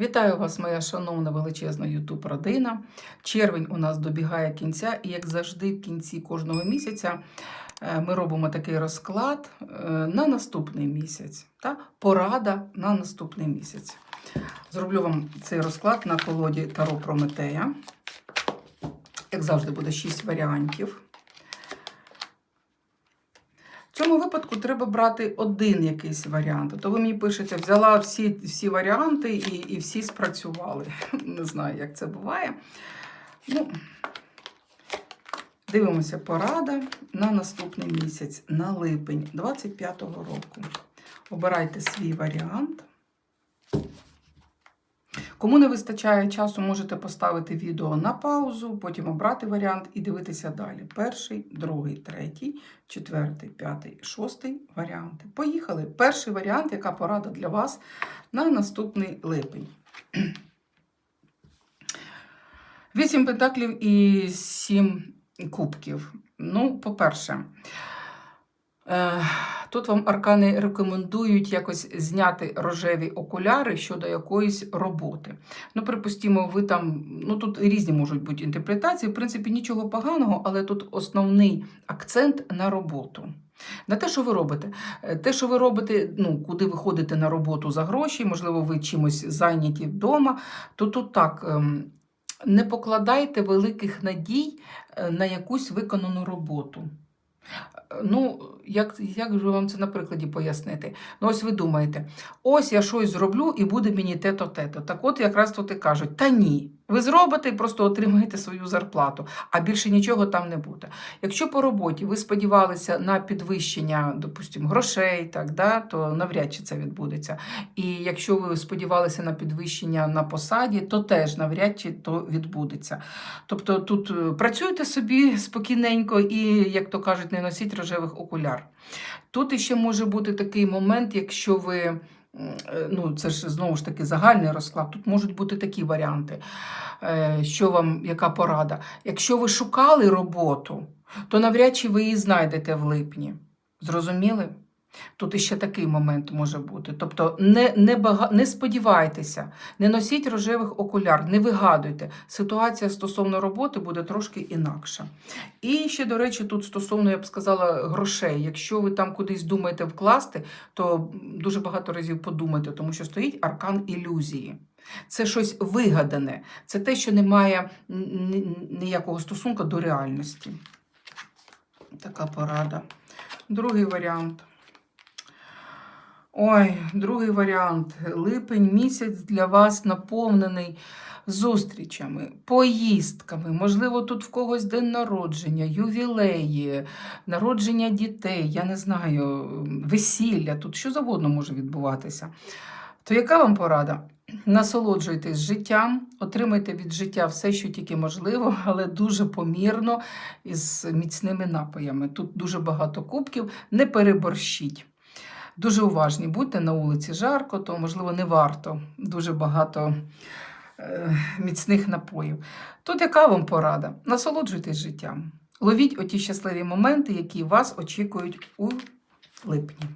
Вітаю вас, моя шановна величезна Ютуб родина. Червень у нас добігає кінця, і як завжди, в кінці кожного місяця е, ми робимо такий розклад е, на наступний місяць. Та? Порада на наступний місяць. Зроблю вам цей розклад на колоді Таро Прометея. Як завжди, буде 6 варіантів. В цьому випадку треба брати один якийсь варіант. То ви мені пишете, взяла всі, всі варіанти і, і всі спрацювали. Не знаю, як це буває. Ну, дивимося порада на наступний місяць, на липень 25-го року. Обирайте свій варіант. Кому не вистачає часу, можете поставити відео на паузу, потім обрати варіант і дивитися далі. Перший, другий, третій, четвертий, п'ятий, шостий варіанти. Поїхали. Перший варіант, яка порада для вас на наступний липень. Вісім пентаклів і сім кубків. Ну, по-перше, е, Тут вам аркани рекомендують якось зняти рожеві окуляри щодо якоїсь роботи. Ну, припустімо, ви там, ну тут різні можуть бути інтерпретації, в принципі, нічого поганого, але тут основний акцент на роботу. На те, що ви робите. Е, Те, що ви робите, ну, куди ви ходите на роботу за гроші, можливо, ви чимось зайняті вдома, то тут так. ем, Не покладайте великих надій е, на якусь виконану роботу. Ну, як, як же вам це на прикладі пояснити? Ну, ось ви думаєте, ось я щось зроблю і буде мені те-то, те-то. Так от якраз тут і кажуть, та ні, ви зробите і просто отримаєте свою зарплату, а більше нічого там не буде. Якщо по роботі ви сподівалися на підвищення, допустимо, грошей, так, да, то навряд чи це відбудеться. І якщо ви сподівалися на підвищення на посаді, то теж навряд чи то відбудеться. Тобто тут е, працюйте собі спокійненько і, як то кажуть, не носіть рожевих окуляр. Тут іще може бути такий момент, якщо ви. Е, Ну, це ж знову ж таки загальний розклад. Тут можуть бути такі варіанти, Е, що вам, яка порада. Якщо ви шукали роботу, то навряд чи ви її знайдете в липні. Зрозуміли? Тут іще такий момент може бути. Тобто не, не, бага... не сподівайтеся, не носіть рожевих окуляр, не вигадуйте. Ситуація стосовно роботи буде трошки інакша. І ще, до речі, тут стосовно, я б сказала, грошей. Якщо ви там кудись думаєте вкласти, то дуже багато разів подумайте, тому що стоїть аркан ілюзії. Це щось вигадане, це те, що не має ніякого стосунку до реальності. Така порада. Другий варіант. Ой, другий варіант. Липень місяць для вас наповнений зустрічами, поїздками. Можливо, тут в когось день народження, ювілеї, народження дітей, я не знаю, весілля, тут що завгодно може відбуватися. То яка вам порада? Насолоджуйтесь життям, отримайте від життя все, що тільки можливо, але дуже помірно і з міцними напоями. Тут дуже багато кубків, не переборщіть. Дуже уважні будьте на вулиці жарко, то можливо не варто дуже багато е, міцних напоїв. Тут яка вам порада? Насолоджуйтесь життям. Ловіть оті щасливі моменти, які вас очікують у липні.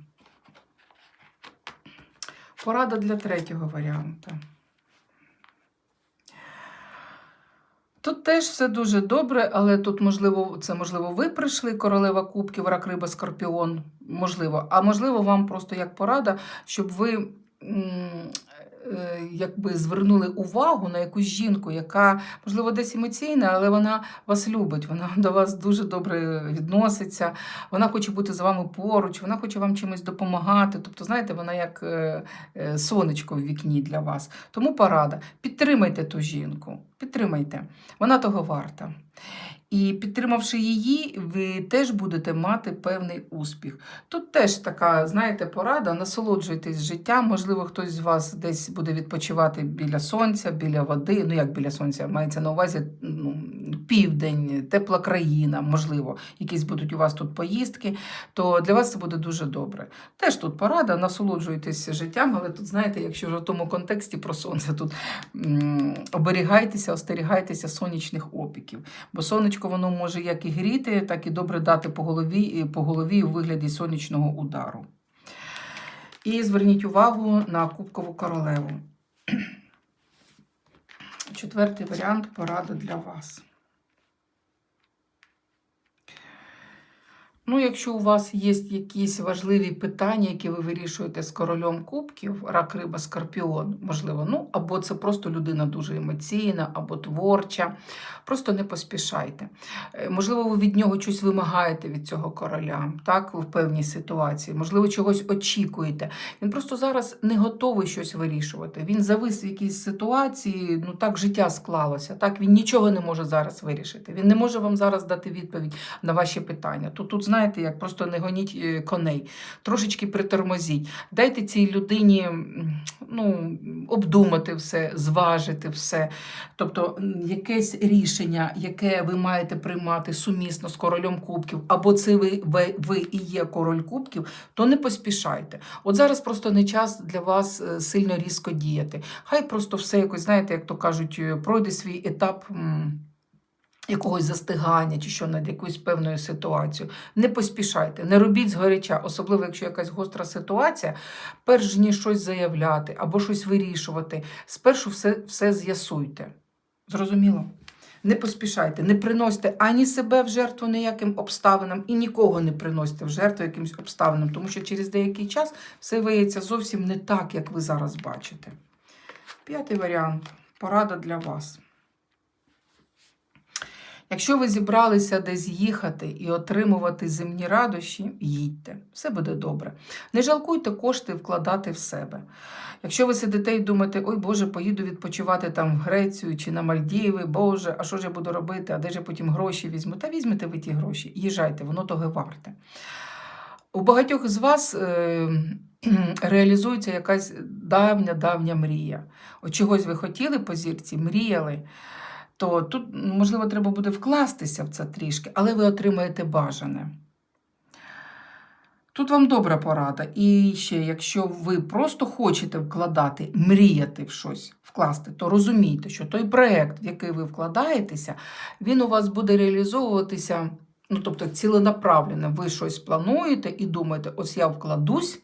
Порада для третього варіанта. Тут теж все дуже добре, але тут, можливо, це можливо, ви прийшли, королева кубків, рак, риба, скорпіон, можливо. А можливо, вам просто як порада, щоб ви е, якби звернули увагу на якусь жінку, яка, можливо, десь емоційна, але вона вас любить, вона до вас дуже добре відноситься, вона хоче бути з вами поруч, вона хоче вам чимось допомагати. Тобто, знаєте, вона як е, е, сонечко в вікні для вас. Тому порада. Підтримайте ту жінку. Підтримайте. Вона того варта. І підтримавши її, ви теж будете мати певний успіх. Тут теж така, знаєте, порада, насолоджуйтесь життям. Можливо, хтось з вас десь буде відпочивати біля сонця, біля води. Ну, як біля сонця, мається на увазі південь, тепла країна, можливо, якісь будуть у вас тут поїздки, то для вас це буде дуже добре. Теж тут порада, насолоджуйтесь життям, але тут, знаєте, якщо в тому контексті про сонце, тут оберігайтеся, остерігайтеся сонячних опіків. Бо сонечко воно може як і гріти, так і добре дати по голові, по голові у вигляді сонячного удару. І зверніть увагу на Кубкову королеву. четвертий варіант порада для вас. Ну, якщо у вас є якісь важливі питання, які ви вирішуєте з королем кубків, рак, риба, скорпіон, можливо, ну, або це просто людина дуже емоційна, або творча, просто не поспішайте. Е, Можливо, ви від нього щось вимагаєте від цього короля, так, в певній ситуації, можливо, чогось очікуєте. Він просто зараз не готовий щось вирішувати. Він завис в якійсь ситуації, ну так життя склалося. Так, він нічого не може зараз вирішити. Він не може вам зараз дати відповідь на ваші питання. То тут, знаєте, як просто не гоніть е, коней, трошечки притормозіть. Дайте цій людині ну, обдумати все, зважити все. Тобто якесь рішення, яке ви маєте приймати сумісно з королем кубків, або це ви, ви, ви і є король кубків, то не поспішайте. От зараз просто не час для вас е, сильно різко діяти. Хай просто все якось, знаєте, як то кажуть, е, пройде свій етап. Якогось застигання чи що над якоюсь певною ситуацією. Не поспішайте, не робіть згоряча, особливо якщо якась гостра ситуація, перш ніж щось заявляти або щось вирішувати, спершу все, все з'ясуйте. Зрозуміло? Не поспішайте, не приносьте ані себе в жертву ніяким обставинам, і нікого не приносьте в жертву якимось обставинам, тому що через деякий час все виявиться зовсім не так, як ви зараз бачите. П'ятий варіант порада для вас. Якщо ви зібралися десь їхати і отримувати земні радощі, їдьте, все буде добре. Не жалкуйте кошти вкладати в себе. Якщо ви сидите і думаєте, ой Боже, поїду відпочивати там в Грецію чи на Мальдіви, Боже, а що ж я буду робити, а де ж я потім гроші візьму? Та візьмете ви ті гроші, їжджайте, воно того варте. У багатьох з вас е, реалізується якась давня-давня мрія. От чогось ви хотіли по зірці, мріяли то тут, можливо, треба буде вкластися в це трішки, але ви отримаєте бажане. Тут вам добра порада. І ще, якщо ви просто хочете вкладати, мріяти в щось, вкласти, то розумійте, що той проєкт, в який ви вкладаєтеся, він у вас буде реалізовуватися, ну, тобто ціленаправленно. Ви щось плануєте і думаєте, ось я вкладусь,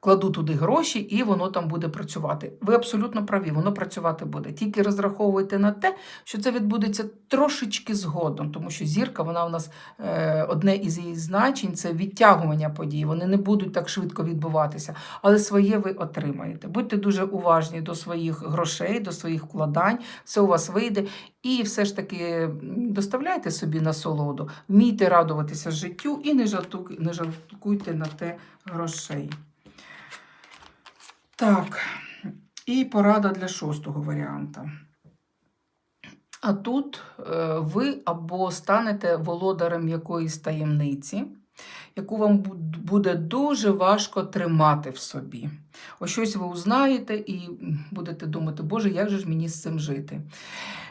кладу туди гроші, і воно там буде працювати. Ви абсолютно праві, воно працювати буде. Тільки розраховуйте на те, що це відбудеться трошечки згодом, тому що зірка, вона у нас е, одне із її значень це відтягування подій. Вони не будуть так швидко відбуватися, але своє ви отримаєте. Будьте дуже уважні до своїх грошей, до своїх вкладань, все у вас вийде. І все ж таки доставляйте собі насолоду, вмійте радуватися життю і не жалкуйте на те грошей. Так, і порада для шостого варіанта. А тут е, ви або станете володарем якоїсь таємниці, яку вам буде дуже важко тримати в собі. Ось щось ви узнаєте і будете думати, Боже, як же ж мені з цим жити?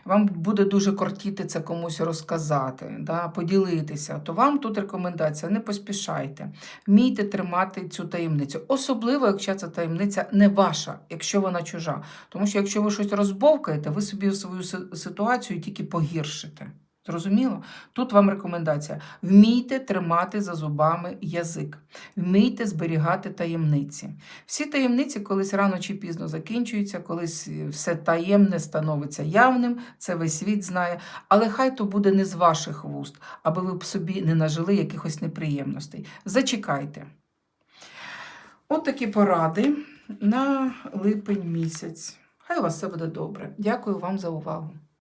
Вам буде дуже кортіти це комусь розказати, да, поділитися. То вам тут рекомендація: не поспішайте, вмійте тримати цю таємницю. Особливо, якщо ця таємниця не ваша, якщо вона чужа. Тому що якщо ви щось розбовкаєте, ви собі свою ситуацію тільки погіршите. Зрозуміло? Тут вам рекомендація: вмійте тримати за зубами язик, вмійте зберігати таємниці. Всі таємниці колись рано чи пізно закінчуються, колись е, все таємне становиться явним, це весь світ знає. Але хай то буде не з ваших вуст, аби ви б собі не нажили якихось неприємностей. Зачекайте. От такі поради на липень місяць. Хай у вас все буде добре. Дякую вам за увагу.